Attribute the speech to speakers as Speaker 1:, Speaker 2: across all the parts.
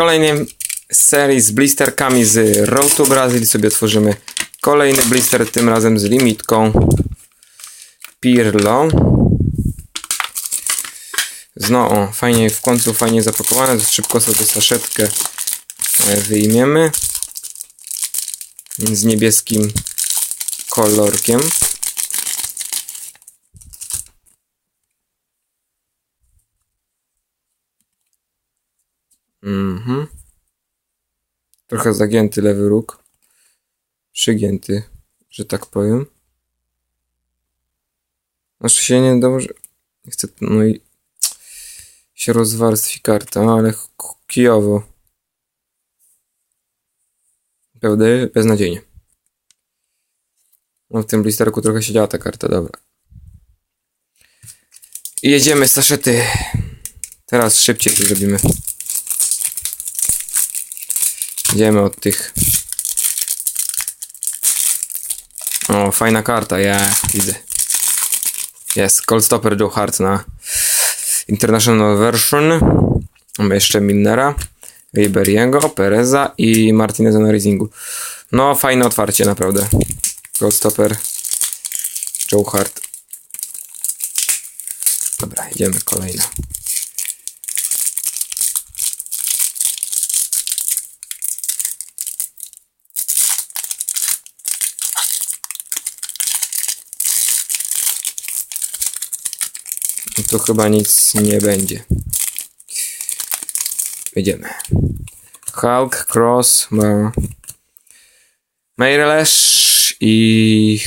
Speaker 1: kolejnej serii z blisterkami z Road to Brazil sobie otworzymy kolejny blister, tym razem z limitką Pirlo. Zno, o, fajnie, w końcu fajnie zapakowane, szybko sobie saszetkę e, wyjmiemy z niebieskim kolorkiem. Mhm. Trochę zagięty lewy róg. Przygięty, że tak powiem. Znaczy się nie dobrze. Nie chcę. No i się rozwarstwi karta, ale kijowo. Prawda? Beznadziejnie. No w tym blisterku trochę siedziała ta karta, dobra. I jedziemy saszety. Teraz szybciej to zrobimy. Idziemy od tych. O, fajna karta, ja widzę. Jest, Cold Stopper Joe Hart na International Version. Mamy jeszcze Milnera, Riberiego, Pereza i Martineza na Racingu. No, fajne otwarcie, naprawdę. Cold Stopper Joe Hart. Dobra, idziemy kolejna. Tu chyba nic nie będzie. Jedziemy. Hulk, Cross, ma... Mairlash i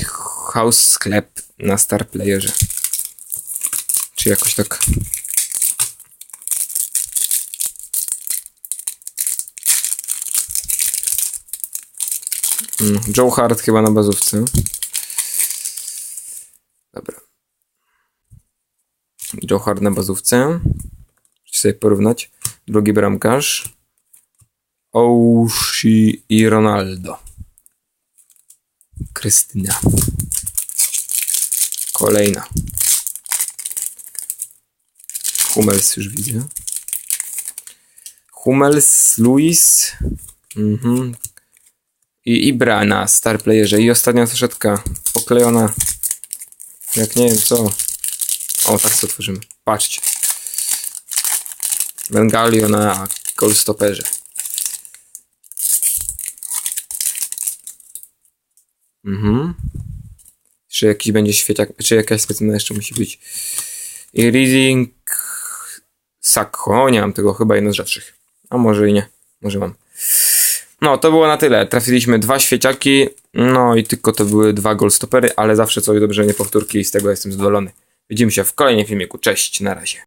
Speaker 1: House Sklep na Star Playerze. Czy jakoś tak. Mm, Joe Hart chyba na bazówce. Dobra. Joe Hart na bazówce. Chcę sobie porównać. Drugi bramkarz. Oushi i Ronaldo. Krystyna. Kolejna. Hummels już widzę. Hummels, Luis. Mhm. I Ibra na Star Playerze. I ostatnia saszetka poklejona. Jak nie wiem co. O, tak sobie otworzymy. Patrzcie. Bengalio na Goldstopperze. Mhm. Czy jakiś będzie świeciak, czy jakaś specjalna jeszcze musi być. I Reading Sakko. O, nie mam tego, chyba jedno z rzadszych. A może i nie. Może mam. No, to było na tyle. Trafiliśmy dwa świeciaki, no i tylko to były dwa goldstoppery, ale zawsze coś dobrze nie powtórki i z tego jestem zadowolony. Widzimy się w kolejnym filmiku. Cześć, na razie.